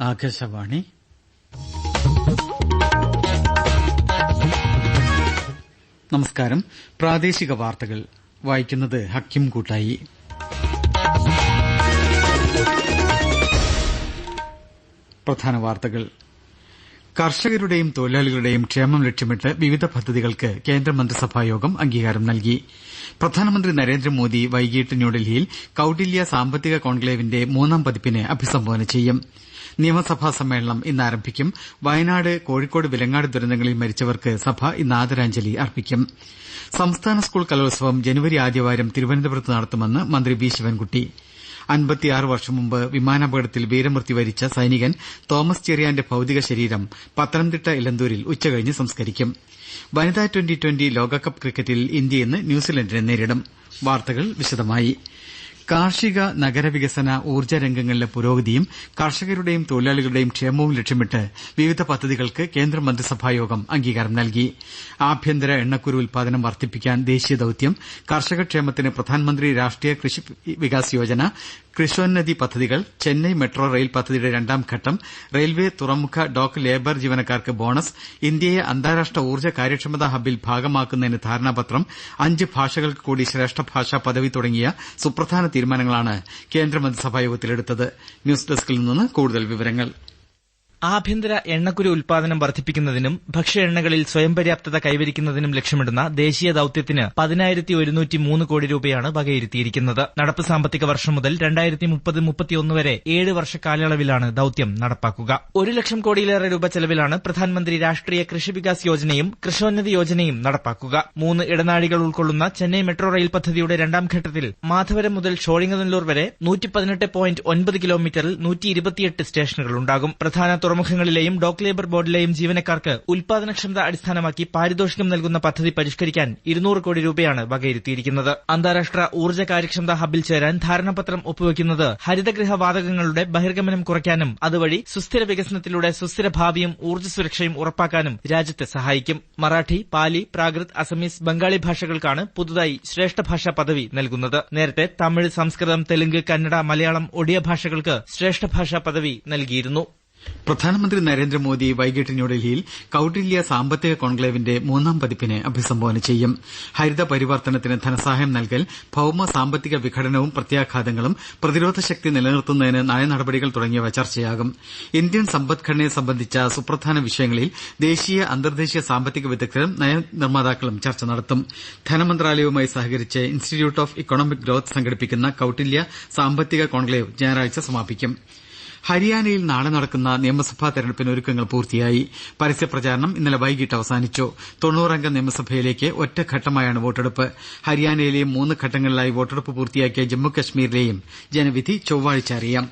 ആകാശവാണി. നമസ്കാരം. പ്രാദേശിക വാർത്തകൾ. വായിക്കുന്നത് ഹക്കിം കൂട്ടായി. പ്രധാന വാർത്തകൾ. കർഷകരുടെയും തൊഴിലാളികളുടെയും ക്ഷേമം ലക്ഷ്യമിട്ട് വിവിധ പദ്ധതികൾക്ക് കേന്ദ്രമന്ത്രിസഭായോഗം അംഗീകാരം നൽകി. പ്രധാനമന്ത്രി നരേന്ദ്രമോദി വൈകിട്ട് ന്യൂഡൽഹിയിൽ കൌടില്യ സാമ്പത്തിക കോൺക്ലേവിന്റെ മൂന്നാം പതിപ്പിനെ അഭിസംബോധന ചെയ്യും. നിയമസഭാ സമ്മേളനം ഇന്ന് ആരംഭിക്കും വയനാട് കോഴിക്കോട് വിലങ്ങാട് ദുരന്തങ്ങളിൽ മരിച്ചവർക്ക് സഭ ഇന്ന് ആദരാഞ്ജലി അർപ്പിക്കും. സംസ്ഥാന സ്കൂൾ കലോത്സവം ജനുവരി ആദ്യവാരം തിരുവനന്തപുരത്ത് നടത്തുമെന്ന് മന്ത്രി ബി ശിവൻകുട്ടി. അൻപത്തിയാറ് വർഷം മുമ്പ് വിമാനാപകടത്തിൽ വീരമൃത്യു വരിച്ച സൈനികൻ തോമസ് ചെറിയാന്റെ ഭൌതിക ശരീരം പത്തനംതിട്ട ഇലന്തൂരിൽ ഉച്ചകഴിഞ്ഞ് സംസ്കരിക്കും. വനിതാ ട്വന്റി ട്വന്റി ലോകകപ്പ് ക്രിക്കറ്റിൽ ഇന്ത്യ ഇന്ന് ന്യൂസിലന്റിനെ നേരിടും. വാർത്തകൾ വിശദമായി. കാർഷിക നഗരവികസന ഊർജ രംഗങ്ങളിലെ പുരോഗതിയും കർഷകരുടെയും തൊഴിലാളികളുടെയും ക്ഷേമവും ലക്ഷ്യമിട്ട് വിവിധ പദ്ധതികൾക്ക് കേന്ദ്രമന്ത്രിസഭായോഗം അംഗീകാരം നൽകി. ആഭ്യന്തര എണ്ണക്കുരു ഉൽപാദനം വർദ്ധിപ്പിക്കാൻ ദേശീയ ദൌത്യം കർഷകക്ഷേമത്തിന് പ്രധാനമന്ത്രി രാഷ്ട്രീയ കൃഷി വികാസ് യോജന കൃഷോന്നതി പദ്ധതികൾ ചെന്നൈ മെട്രോ റെയിൽ പദ്ധതിയുടെ രണ്ടാംഘട്ടം റെയിൽവേ തുറമുഖ ഡോക്ക് ലേബർ ജീവനക്കാർക്ക് ബോണസ് ഇന്ത്യയെ അന്താരാഷ്ട്ര ഊർജ കാര്യക്ഷമതാ ഹബ്ബിൽ ഭാഗമാക്കുന്നതിന് ധാരണാപത്രം അഞ്ച് ഭാഷകൾക്ക് കൂടി ശ്രേഷ്ഠ ഭാഷാ പദവി തുടങ്ങിയ സുപ്രധാന തീരുമാനങ്ങളാണ് കേന്ദ്രമന്ത്രിസഭായോഗത്തിലെടുത്തത് ന്യൂസ് ഡെസ്കിൽ നിന്ന് കൂടുതൽ വിവരങ്ങൾ. ആഭ്യന്തര എണ്ണക്കുരു ഉൽപാദനം വർദ്ധിപ്പിക്കുന്നതിനും ഭക്ഷ്യ എണ്ണകളിൽ സ്വയം പര്യാപ്തത കൈവരിക്കുന്നതിനും ലക്ഷ്യമിടുന്ന ദേശീയ ദൌത്യത്തിന് പതിനായിരത്തി ഒരുന്നൂറ്റി മൂന്ന് കോടി രൂപയാണ് വകയിരുത്തിയിരിക്കുന്നത്. നടപ്പ് സാമ്പത്തിക വർഷം മുതൽ രണ്ടായിരത്തി മുപ്പത് മുപ്പത്തിയൊന്ന് വരെ ഏഴ് വർഷ കാലയളവിലാണ് ദൌത്യം നടപ്പാക്കുക. ഒരു ലക്ഷം കോടിയിലേറെ രൂപ ചെലവിലാണ് പ്രധാനമന്ത്രി രാഷ്ട്രീയ കൃഷി വികാസ് യോജനയും കൃഷോന്നതി യോജനയും നടപ്പാക്കുക. മൂന്ന് ഇടനാഴികൾ ഉൾക്കൊള്ളുന്ന ചെന്നൈ മെട്രോ റെയിൽ പദ്ധതിയുടെ രണ്ടാം ഘട്ടത്തിൽ മാധവരം മുതൽ ഷോളിംഗനല്ലൂർ വരെ നൂറ്റി പതിനെട്ട് പോയിന്റ് ഒൻപത് കിലോമീറ്ററിൽ നൂറ്റി ഇരുപത്തിയെട്ട് സ്റ്റേഷനുകളുണ്ടാകും പ്രധാന തുറമുഖങ്ങളിലെയും ഡോക്ക് ലേബർ ബോർഡിലെയും ജീവനക്കാർക്ക് ഉൽപാദനക്ഷമത അടിസ്ഥാനമാക്കി പാരിതോഷികം നൽകുന്ന പദ്ധതി പരിഷ്കരിക്കാൻ ഇരുന്നൂറ് കോടി രൂപയാണ് വകയിരുത്തിയിരിക്കുന്നത്. അന്താരാഷ്ട്ര ഊർജ കാര്യക്ഷമതാ ഹബിൽ ചേരാൻ ധാരണാപത്രം ഒപ്പുവെക്കുന്നത് ഹരിതഗൃഹ വാതകങ്ങളുടെ ബഹിർഗമനം കുറയ്ക്കാനും അതുവഴി സുസ്ഥിര വികസനത്തിലൂടെ സുസ്ഥിര ഭാവിയും ഊർജ സുരക്ഷയും ഉറപ്പാക്കാനും രാജ്യത്തെ സഹായിക്കും. മറാഠി പാലി പ്രാകൃത് അസമീസ് ബംഗാളി ഭാഷകൾക്കാണ് പുതുതായി ശ്രേഷ്ഠ ഭാഷാ പദവി നൽകുന്നത്. നേരത്തെ തമിഴ് സംസ്കൃതം തെലുങ്ക് കന്നഡ മലയാളം ഒഡിയ ഭാഷകൾക്ക് ശ്രേഷ്ഠ ഭാഷാ പദവി നൽകിയിരുന്നു. പ്രധാനമന്ത്രി നരേന്ദ്രമോദി വൈകിട്ട് ന്യൂഡൽഹിയിൽ കൌടില്യ സാമ്പത്തിക കോൺക്ലേവിന്റെ മൂന്നാം പതിപ്പിനെ അഭിസംബോധന ചെയ്യും. ഹരിത പരിവർത്തനത്തിന് ധനസഹായം നൽകൽ ഭൌമ സാമ്പത്തിക വിഘടനവും പ്രത്യാഘാതങ്ങളും പ്രതിരോധ ശക്തി നിലനിർത്തുന്നതിന് നയനടപടികൾ തുടങ്ങിയവ ചർച്ചയാകും. ഇന്ത്യൻ സമ്പദ്ഘടനയെ സംബന്ധിച്ച സുപ്രധാന വിഷയങ്ങളിൽ ദേശീയ അന്തർദേശീയ സാമ്പത്തിക വിദഗ്ധരും നയനിർമ്മാതാക്കളും ചർച്ച നടത്തും. ധനമന്ത്രാലയവുമായി സഹകരിച്ച് ഇൻസ്റ്റിറ്റ്യൂട്ട് ഓഫ് ഇക്കണോമിക് ഗ്രോത്ത് സംഘടിപ്പിക്കുന്ന കൌടില്യ സാമ്പത്തിക കോൺക്ലേവ് ഞായറാഴ്ച സമാപിക്കും. ഹരിയാനയിൽ നാളെ നടക്കുന്ന നിയമസഭാ തെരഞ്ഞെടുപ്പിന് ഒരുക്കങ്ങൾ പൂർത്തിയായി. പരസ്യപ്രചാരണം ഇന്നലെ വൈകിട്ട് അവസാനിച്ചു. തൊണ്ണൂറംഗ നിയമസഭയിലേക്ക് ഒറ്റഘട്ടമായാണ് വോട്ടെടുപ്പ്. ഹരിയാനയിലെയും മൂന്ന് ഘട്ടങ്ങളിലായി വോട്ടെടുപ്പ് പൂർത്തിയാക്കിയ ജമ്മുകശ്മീരിലെയും ജനവിധി ചൊവ്വാഴ്ച അറിയാം.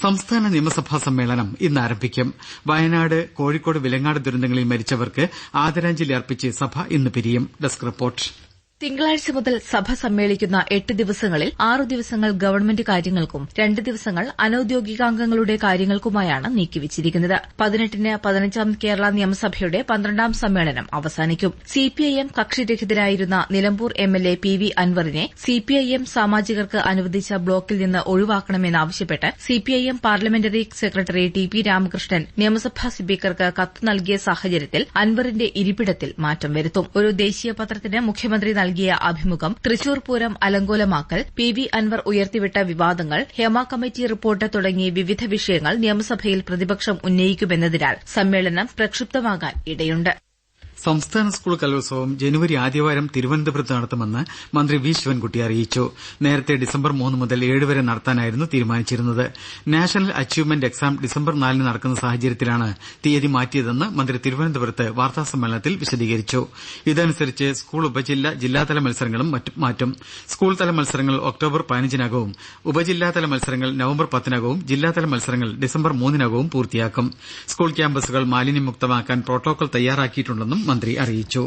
സംസ്ഥാന നിയമസഭാ സമ്മേളനം ഇന്ന് ആരംഭിക്കും. വയനാട് കോഴിക്കോട് വിലങ്ങാട് ദുരന്തങ്ങളിൽ മരിച്ചവർക്ക് ആദരാഞ്ജലി അർപ്പിച്ച് സഭ ഇന്ന് പിരിയും. തിങ്കളാഴ്ച മുതൽ സഭ സമ്മേളിക്കുന്ന എട്ട് ദിവസങ്ങളിൽ ആറു ദിവസങ്ങൾ ഗവൺമെന്റ് കാര്യങ്ങൾക്കും രണ്ട് ദിവസങ്ങൾ അനൌദ്യോഗികാംഗങ്ങളുടെ കാര്യങ്ങൾക്കുമായാണ് നീക്കിവച്ചിരിക്കുന്നത്. പതിനെട്ടിന് പതിനഞ്ചാം കേരള നിയമസഭയുടെ പന്ത്രണ്ടാം സമ്മേളനം അവസാനിക്കും. സിപിഐഎം കക്ഷിരഹിതരായിരുന്ന നിലമ്പൂർ എംഎൽഎ പി വി അൻവറിനെ സിപിഐഎം സാമാജികർക്ക് അനുവദിച്ച ബ്ലോക്കിൽ നിന്ന് ഒഴിവാക്കണമെന്നാവശ്യപ്പെട്ട് CPIM parliamentary secretary T P Ramakrishnan നിയമസഭാ സ്പീക്കർക്ക് കത്ത് നൽകിയ സാഹചര്യത്തിൽ അൻവറിന്റെ ഇരിപ്പിടത്തിൽ മാറ്റം വരുത്തും. ഒരു ദേശീയ പത്രത്തിന് മുഖ്യമന്ത്രി നൽകിയ അഭിമുഖം തൃശൂർ പൂരം അലങ്കോലമാക്കൽ പി വി അൻവർ ഉയർത്തിവിട്ട വിവാദങ്ങൾ ഹേമ കമ്മിറ്റി റിപ്പോർട്ട് തുടങ്ങി വിവിധ വിഷയങ്ങൾ നിയമസഭയിൽ പ്രതിപക്ഷം ഉന്നയിക്കുമെന്നതിനാൽ സമ്മേളനം പ്രക്ഷുബ്ധമാകാൻ ഇടയുണ്ട്. സംസ്ഥാന സ്കൂൾ കലോത്സവം ജനുവരി ആദ്യവാരം തിരുവനന്തപുരത്ത് നടത്തുമെന്ന് മന്ത്രി വി ശിവൻകുട്ടി അറിയിച്ചു. നേരത്തെ ഡിസംബർ മൂന്ന് മുതൽ ഏഴ് വരെ നടത്താനായിരുന്നു തീരുമാനിച്ചിരുന്നത്. നാഷണൽ അച്ചീവ്മെന്റ് എക്സാം ഡിസംബർ നാലിന് നടക്കുന്ന സാഹചര്യത്തിലാണ് തീയതി മാറ്റിയതെന്ന് മന്ത്രി തിരുവനന്തപുരത്ത് വാർത്താസമ്മേളനത്തിൽ വിശദീകരിച്ചു. ഇതനുസരിച്ച് സ്കൂൾ ഉപജില്ല ജില്ലാതല മത്സരങ്ങളും മാറ്റും. സ്കൂൾ തല മത്സരങ്ങൾ ഒക്ടോബർ പതിനഞ്ചിനകവും ഉപജില്ലാതല മത്സരങ്ങൾ നവംബർ പത്തിനകവും ജില്ലാതല മത്സരങ്ങൾ ഡിസംബർ മൂന്നിനകവും പൂർത്തിയാക്കും. സ്കൂൾ ക്യാമ്പസുകൾ മാലിന്യമുക്തമാക്കാൻ പ്രോട്ടോകോൾ തയ്യാറാക്കിയിട്ടുണ്ടെന്നും മന്ത്രി അറിയിച്ചു.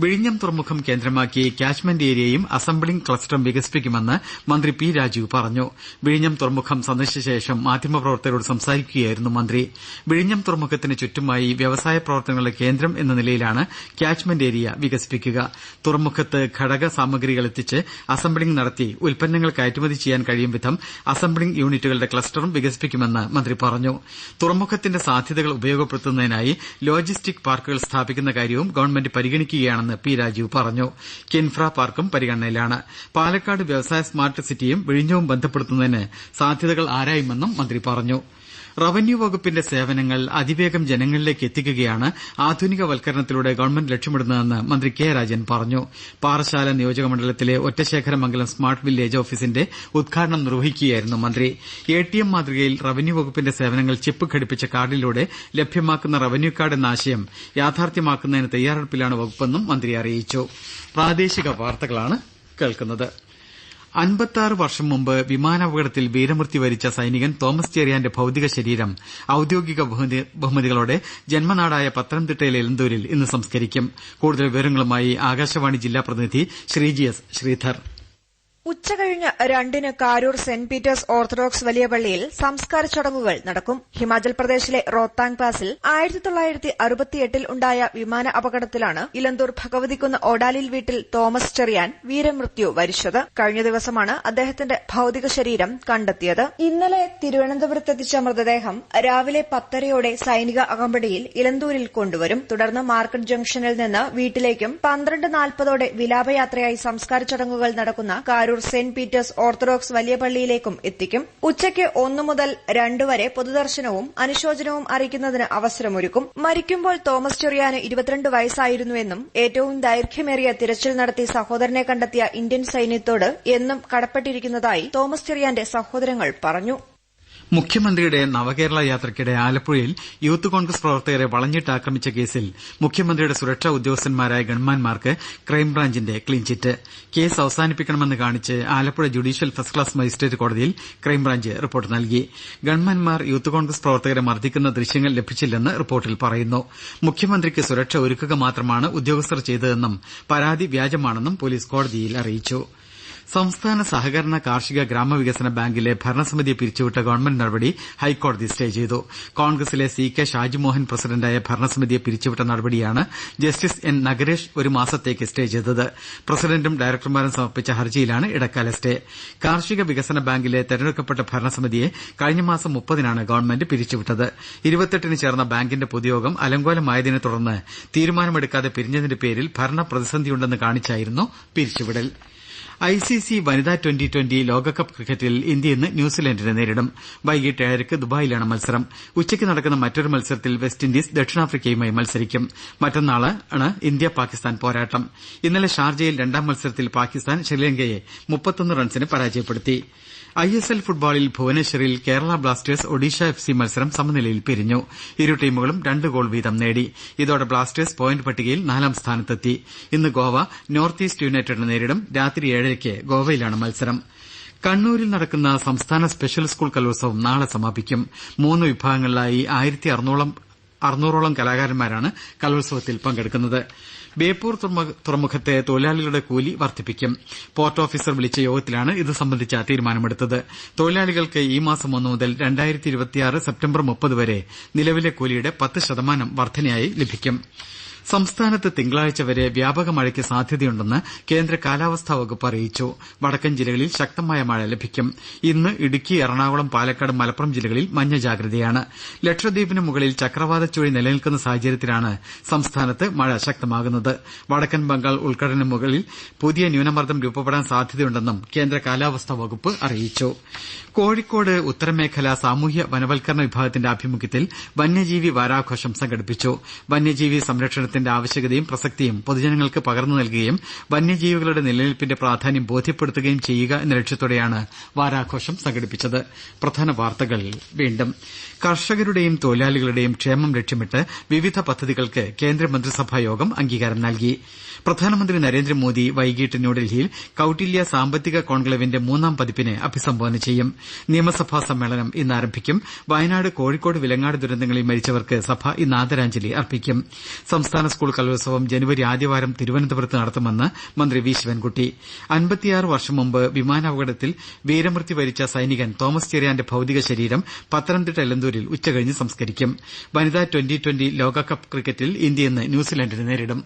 വിഴിഞ്ഞം തുറമുഖം കേന്ദ്രമാക്കി ക്യാച്ച്മെന്റ് ഏരിയയും അസംബ്ലിംഗ് ക്ലസ്റ്ററും വികസിപ്പിക്കുമെന്ന് മന്ത്രി പി രാജീവ് പറഞ്ഞു. വിഴിഞ്ഞം തുറമുഖം സന്ദർശിച്ച ശേഷം മാധ്യമപ്രവർത്തകരോട് സംസാരിക്കുകയായിരുന്നു മന്ത്രി. വിഴിഞ്ഞം തുറമുഖത്തിന് ചുറ്റുമായി വ്യവസായ പ്രവർത്തനങ്ങളുടെ കേന്ദ്രം എന്ന നിലയിലാണ് ക്യാച്ച്മെന്റ് ഏരിയ വികസിപ്പിക്കുക. തുറമുഖത്ത് ഘടക സാമഗ്രികൾ എത്തിച്ച് അസംബ്ലിംഗ് നടത്തി ഉൽപ്പന്നങ്ങൾ കയറ്റുമതി ചെയ്യാൻ കഴിയും വിധം അസംബ്ലിംഗ് യൂണിറ്റുകളുടെ ക്ലസ്റ്ററും വികസിപ്പിക്കുമെന്ന് മന്ത്രി പറഞ്ഞു. തുറമുഖത്തിന്റെ സാധ്യതകൾ ഉപയോഗപ്പെടുത്തുന്നതിനായി ലോജിസ്റ്റിക് പാർക്കുകൾ സ്ഥാപിക്കുന്ന കാര്യവും ഗവൺമെന്റ് പരിഗണിക്കുകയാണെന്ന് പി രാജീവ് പറഞ്ഞു. കിൻഫ്ര പാർക്കും പരിഗണനയിലാണ്. പാലക്കാട് വ്യവസായ സ്മാർട്ട് സിറ്റിയും വിഴിഞ്ഞവും ബന്ധപ്പെടുത്തുന്നതിന് സാധ്യതകൾ ആരായുമെന്നും മന്ത്രി പറഞ്ഞു. റവന്യൂ വകുപ്പിന്റെ സേവനങ്ങൾ അതിവേഗം ജനങ്ങളിലേക്ക് എത്തിക്കുകയാണ് ആധുനികവൽക്കരണത്തിലൂടെ ഗവൺമെന്റ് ലക്ഷ്യമിടുന്നതെന്ന് മന്ത്രി കെ രാജൻ പറഞ്ഞു. പാറശാല നിയോജകമണ്ഡലത്തിലെ ഒറ്റശേഖരമംഗലം സ്മാർട്ട് വില്ലേജ് ഓഫീസിന്റെ ഉദ്ഘാടനം നിർവഹിക്കുകയായിരുന്നു മന്ത്രി. എ ടി എം മാതൃകയിൽ റവന്യൂ വകുപ്പിന്റെ സേവനങ്ങൾ ചിപ്പ് ഘടിപ്പിച്ച കാർഡിലൂടെ ലഭ്യമാക്കുന്ന റവന്യൂ കാർഡ് എന്ന ആശയം യാഥാർത്ഥ്യമാക്കുന്നതിന് തയ്യാറെടുപ്പിലാണ് വകുപ്പെന്നും മന്ത്രി അറിയിച്ചു. അൻപത്താറ് വർഷം മുമ്പ് വിമാനാപകടത്തിൽ വീരമൃത്യു വരിച്ച സൈനികൻ തോമസ് ചെറിയാന്റെ ഭൌതിക ശരീരം ഔദ്യോഗിക ബഹുമതികളോടെ ജന്മനാടായ പത്തനംതിട്ടയിലെ എലന്തൂരിൽ ഇന്ന് സംസ്കരിക്കും. കൂടുതൽ വിവരങ്ങളുമായി ആകാശവാണി ജില്ലാ പ്രതിനിധി ശ്രീജി എസ് ശ്രീധർ. ഉച്ചകഴിഞ്ഞ് രണ്ടിന് കാരൂർ സെന്റ് പീറ്റേഴ്സ് ഓർത്തഡോക്സ് വലിയ പള്ളിയിൽ സംസ്കാര ചടങ്ങുകൾ നടക്കും. ഹിമാചൽ പ്രദേശിലെ റോത്താങ് പാസിൽ ആയിരത്തി തൊള്ളായിരത്തി അറുപത്തിയെട്ടിൽ ഉണ്ടായ വിമാന അപകടത്തിലാണ് ഇലന്തൂർ ഭഗവതിക്കുന്ന് ഓടാലിൽ വീട്ടിൽ തോമസ് ചെറിയാൻ വീരമൃത്യു വരിച്ചത്. കഴിഞ്ഞ ദിവസമാണ് അദ്ദേഹത്തിന്റെ ഭൌതിക ശരീരം കണ്ടെത്തിയത്. ഇന്നലെ തിരുവനന്തപുരത്തെത്തിച്ച മൃതദേഹം രാവിലെ പത്തരയോടെ സൈനിക അകമ്പടിയിൽ ഇലന്തൂരിൽ കൊണ്ടുവരും. തുടർന്ന് മാർക്കറ്റ് ജംഗ്ഷനിൽ നിന്ന് വീട്ടിലേക്കും പന്ത്രണ്ട് നാൽപ്പതോടെ വിലാപയാത്രയായി സംസ്കാര ചടങ്ങുകൾ നടക്കുന്ന കാരൂർ സെന്റ് പീറ്റേഴ്സ് ഓർത്തഡോക്സ് വലിയ പള്ളിയിലേക്കും എത്തിക്കും. ഉച്ചയ്ക്ക് ഒന്നു മുതൽ രണ്ടു വരെ പൊതുദർശനവും അനുശോചനവും അറിയിക്കുന്നതിന് അവസരമൊരുക്കും. മരിക്കുമ്പോൾ തോമസ് ചെറിയാന് ഇരുപത്തിരണ്ട് വയസ്സായിരുന്നുവെന്നും ഏറ്റവും ദൈർഘ്യമേറിയ തിരച്ചിൽ നടത്തി സഹോദരനെ കണ്ടെത്തിയ ഇന്ത്യൻ സൈന്യത്തോട് എന്നും കടപ്പെട്ടിരിക്കുന്നതായി തോമസ് ചെറിയാന്റെ സഹോദരങ്ങൾ പറഞ്ഞു. മുഖ്യമന്ത്രിയുടെ നവകേരള യാത്രയ്ക്കിടെ ആലപ്പുഴയിൽ യൂത്ത് കോൺഗ്രസ് പ്രവർത്തകരെ വളഞ്ഞിട്ട് ആക്രമിച്ച കേസിൽ മുഖ്യമന്ത്രിയുടെ സുരക്ഷാ ഉദ്യോഗസ്ഥന്മാരായ ഗൺമാൻമാർക്ക് ക്രൈംബ്രാഞ്ചിന്റെ ക്ലീൻചിറ്റ് കേസ് അവസാനിപ്പിക്കണമെന്ന് കാണിച്ച് Alappuzha judicial first class magistrate കോടതിയിൽ ക്രൈംബ്രാഞ്ച് റിപ്പോർട്ട് നൽകി. ഗൺമാൻമാർ യൂത്ത് കോൺഗ്രസ് പ്രവർത്തകരെ മർദ്ദിക്കുന്ന ദൃശ്യങ്ങൾ ലഭിച്ചില്ലെന്ന് റിപ്പോർട്ടിൽ പറയുന്നു. മുഖ്യമന്ത്രിക്ക് സുരക്ഷ ഒരുക്കുക മാത്രമാണ് ഉദ്യോഗസ്ഥർ ചെയ്തതെന്നും പരാതി വ്യാജമാണെന്നും പോലീസ് കോടതിയിൽ അറിയിച്ചു. സംസ്ഥാന സഹകരണ കാർഷിക ഗ്രാമവികസന ബാങ്കിലെ ഭരണസമിതിയെ പിരിച്ചുവിട്ട ഗവൺമെന്റ് നടപടി ഹൈക്കോടതി സ്റ്റേ ചെയ്തു. കോൺഗ്രസിലെ സി കെ ഷാജിമോഹൻ പ്രസിഡന്റായ ഭരണസമിതിയെ പിരിച്ചുവിട്ട നടപടിയാണ് ജസ്റ്റിസ് എൻ നഗരേഷ് ഒരു മാസത്തേക്ക് സ്റ്റേ ചെയ്തത്. പ്രസിഡന്റും ഡയറക്ടർമാരും സമർപ്പിച്ച ഹർജിയിലാണ് ഇടക്കാല സ്റ്റേ. കാർഷിക വികസന ബാങ്കിലെ തെരഞ്ഞെടുക്കപ്പെട്ട ഭരണസമിതിയെ കഴിഞ്ഞ മാസം മുപ്പതിനാണ് ഗവൺമെന്റ് പിരിച്ചുവിട്ടത്. ഇരുപത്തെട്ടിന് ചേർന്ന ബാങ്കിന്റെ പൊതുയോഗം അലങ്കോലമായതിനെ തുടർന്ന് തീരുമാനമെടുക്കാതെ പിരിഞ്ഞതിന്റെ പേരിൽ ഭരണ പ്രതിസന്ധിയുണ്ടെന്ന് കാണിച്ചായിരുന്നു പിരിച്ചുവിടൽ. ഐ സി സി വനിതാ ട്വന്റി ട്വന്റി ലോകകപ്പ് ക്രിക്കറ്റിൽ ഇന്ത്യ ഇന്ന് ന്യൂസിലന്റിനെ നേരിടും. വൈകിട്ട് ഏഴരയ്ക്ക് ദുബായിലാണ് മത്സരം. ഉച്ചയ്ക്ക് നടക്കുന്ന മറ്റൊരു മത്സരത്തിൽ വെസ്റ്റ് ഇൻഡീസ് ദക്ഷിണാഫ്രിക്കയുമായി മത്സരിക്കും. മറ്റന്നാളാണ് ഇന്ത്യ പാകിസ്ഥാൻ പോരാട്ടം. ഇന്നലെ ഷാർജയിൽ രണ്ടാം മത്സരത്തിൽ പാകിസ്ഥാൻ ശ്രീലങ്കയെ റൺസിന് പരാജയപ്പെടുത്തി. ഐ എസ് എൽ ഫുട്ബോളിൽ ഭുവനേശ്വറിൽ Kerala Blasters Odisha F C മത്സരം സമനിലയിൽ പിരിഞ്ഞു. ഇരു ടീമുകളും രണ്ട് ഗോൾ വീതം നേടി. ഇതോടെ ബ്ലാസ്റ്റേഴ്സ് പോയിന്റ് പട്ടികയിൽ നാലാം സ്ഥാനത്തെത്തി. ഇന്ന് ഗോവ നോർത്ത് ഈസ്റ്റ് യുണൈറ്റഡിനെ നേരിടും. രാത്രി ഏഴരയ്ക്ക് ഗോവയിലാണ് മത്സരം. കണ്ണൂരിൽ നടക്കുന്ന സംസ്ഥാന സ്പെഷ്യൽ സ്കൂൾ കലോത്സവം നാളെ സമാപിക്കും. മൂന്ന് വിഭാഗങ്ങളിലായി ആയിരത്തി അറുന്നൂറോളം കലാകാരന്മാരാണ് കലോത്സവത്തിൽ പങ്കെടുക്കുന്നത്. ബേപ്പൂർ തുറമുഖത്തെ തൊഴിലാളികളുടെ കൂലി വർദ്ധിപ്പിക്കും. പോർട്ട് ഓഫീസർ വിളിച്ച യോഗത്തിലാണ് ഇത് സംബന്ധിച്ച തീരുമാനമെടുത്തത്. തൊഴിലാളികൾക്ക് ഈ മാസം ഒന്ന് മുതൽ രണ്ടായിരത്തി ഇരുപത്തിയാറ് സെപ്റ്റംബർ മുപ്പത് വരെ നിലവിലെ കൂലിയുടെ പത്ത് ശതമാനം വർധനയായി ലഭിക്കും. സംസ്ഥാനത്ത് തിങ്കളാഴ്ച വരെ വ്യാപക മഴയ്ക്ക് സാധ്യതയുണ്ടെന്ന് കേന്ദ്ര കാലാവസ്ഥാ വകുപ്പ് അറിയിച്ചു. വടക്കൻ ജില്ലകളിൽ ശക്തമായ മഴ ലഭിക്കും. ഇന്ന് ഇടുക്കി എറണാകുളം പാലക്കാട് മലപ്പുറം ജില്ലകളിൽ മഞ്ഞ ജാഗ്രതയാണ്. ലക്ഷദ്വീപിന് മുകളിൽ ചക്രവാത ചുഴി നിലനിൽക്കുന്ന സാഹചര്യത്തിലാണ് സംസ്ഥാനത്ത് മഴ ശക്തമാകുന്നത്. വടക്കൻ ബംഗാൾ ഉൾക്കടലിന് മുകളിൽ പുതിയ ന്യൂനമർദ്ദം രൂപപ്പെടാൻ സാധ്യതയുണ്ടെന്നും കേന്ദ്ര കാലാവസ്ഥാ വകുപ്പ് അറിയിച്ചു. കോഴിക്കോട് ഉത്തരമേഖല സാമൂഹ്യ വനവൽക്കരണ വിഭാഗത്തിന്റെ ആഭിമുഖ്യത്തിൽ വന്യജീവി വാരാഘോഷം സംഘടിപ്പിച്ചു. വന്യജീവി സംരക്ഷണത്തിന്റെ ആവശ്യകതയും പ്രസക്തിയും പൊതുജനങ്ങൾക്ക് പകർന്നു നൽകുകയും വന്യജീവികളുടെ നിലനിൽപ്പിന്റെ പ്രാധാന്യം ബോധ്യപ്പെടുത്തുകയും ചെയ്യുക എന്ന ലക്ഷ്യത്തോടെയാണ് വാരാഘോഷം സംഘടിപ്പിച്ചത്. കർഷകരുടെയും തൊഴിലാളികളുടെയും ക്ഷേമം ലക്ഷ്യമിട്ട് വിവിധ പദ്ധതികൾക്ക് കേന്ദ്രമന്ത്രിസഭാ യോഗം അംഗീകാരം നൽകി. പ്രധാനമന്ത്രി നരേന്ദ്രമോദി വൈകിട്ട് ന്യൂഡൽഹിയിൽ കൌട്ടില്യ സാമ്പത്തിക കോൺക്ലേവിന്റെ മൂന്നാം പതിപ്പിനെ അഭിസംബോധന ചെയ്യും. നിയമസഭാ സമ്മേളനം ഇന്ന് ആരംഭിക്കും. വയനാട് കോഴിക്കോട് വിലങ്ങാട് ദുരന്തങ്ങളിൽ മരിച്ചവർക്ക് സഭ ഇന്ന് ആദരാഞ്ജലി അർപ്പിക്കും. സംസ്ഥാന സ്കൂൾ കലോത്സവം ജനുവരി ആദ്യവാരം തിരുവനന്തപുരത്ത് നടത്തുമെന്ന് മന്ത്രി വി. ശിവൻകുട്ടി. അൻപത്തിയാറ് വർഷം മുമ്പ് വിമാനാപകടത്തിൽ വീരമൃത്യു വരിച്ച സൈനികൻ തോമസ് ചെറിയാന്റെ ഭൌതിക ശരീരം പത്തനംതിട്ട എലന്തൂരിൽ ഉച്ചകഴിഞ്ഞ് സംസ്കരിക്കും. വനിതാ ട്വന്റി ട്വന്റി ലോകകപ്പ് ക്രിക്കറ്റിൽ ഇന്ത്യ ഇന്ന് ന്യൂസിലന്റിനെ നേരിടും.